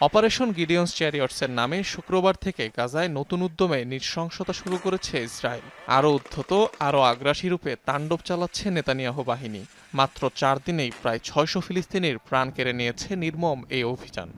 Operation Gideon's চ্যারিয়টসের নামে শুক্রবার থেকে গাজায় নতুন উদ্যমে নৃশংসতা শুরু করেছে ইসরায়েল। আরও উদ্ধত, আরও আগ্রাসী রূপে তাণ্ডব চালাচ্ছে নেতানিয়াহ বাহিনী। মাত্র চার দিনেই প্রায় ছয়শো ফিলিস্তিনির প্রাণ কেড়ে নিয়েছে নির্মম এই অভিযান।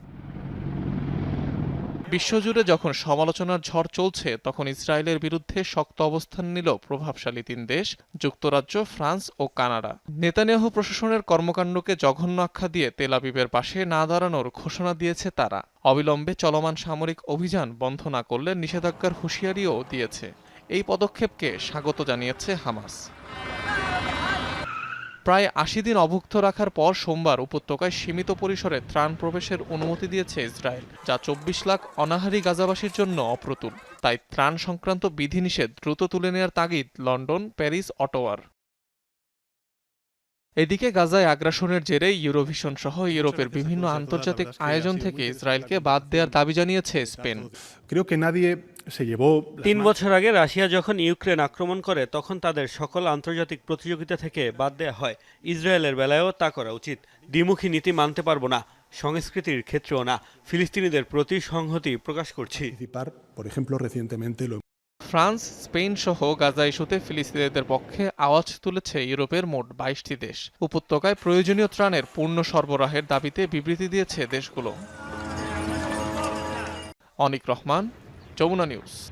বিশ্বজুড়ে যখন সমালোচনার ঝড় চলছে, তখন ইসরায়েলের বিরুদ্ধে শক্ত অবস্থান নিল প্রভাবশালী তিন দেশ, যুক্তরাজ্য, ফ্রান্স ও কানাডা। নেতানিয়াহু প্রশাসনের কর্মকাণ্ডকে জঘন্য আখ্যা দিয়ে তেল আবিবের পাশে না দাঁড়ানোর ঘোষণা দিয়েছে তারা। অবিলম্বে চলমান সামরিক অভিযান বন্ধ না করলে নিষেধাজ্ঞার হুঁশিয়ারিও দিয়েছে। এই পদক্ষেপকে স্বাগত জানিয়েছে হামাস। প্রায় আশি দিন অভুক্ত রাখার পর সোমবার উপত্যকায় সীমিত পরিসরে ত্রাণ প্রবেশের অনুমতি দিয়েছে ইসরায়েল, যা চব্বিশ লাখ অনাহারী গাজাবাসীর জন্য অপ্রতুল। তাই ত্রাণ সংক্রান্ত বিধিনিষেধ দ্রুত তুলে নেওয়ার তাগিদ লন্ডন, প্যারিস, অটোয়ার। এদিকে গাজায় আগ্রাসনের জেরে ইউরোভিশন সহ ইউরোপের বিভিন্ন আন্তর্জাতিক আয়োজন থেকে ইসরায়েলকে বাদ দেওয়ার দাবি জানিয়েছে Spain. Creo que nadie se llevó las তিন বছর আগে রাশিয়া যখন ইউক্রেন আক্রমণ করে তখন তাদের সকল আন্তর্জাতিক প্রতিযোগিতা থেকে বাদ দেওয়া হয়। ইসরায়েলের বেলায়ও তা করা উচিত। দ্বিমুখী নীতি মানতে পারব না সংস্কৃতির ক্ষেত্রেও না। ফিলিস্তিনিদের প্রতি সংহতি প্রকাশ করছি। ফ্রান্স, স্পেন সহ গাজা ইস্যুতে ফিলিস্তিনিদের পক্ষে আওয়াজ তুলেছে ইউরোপের মোট বাইশটি দেশ। উপত্যকায় প্রয়োজনীয় ত্রাণের পূর্ণ সরবরাহের দাবিতে বিবৃতি দিয়েছে দেশগুলো। অনিক রহমান, যমুনা নিউজ।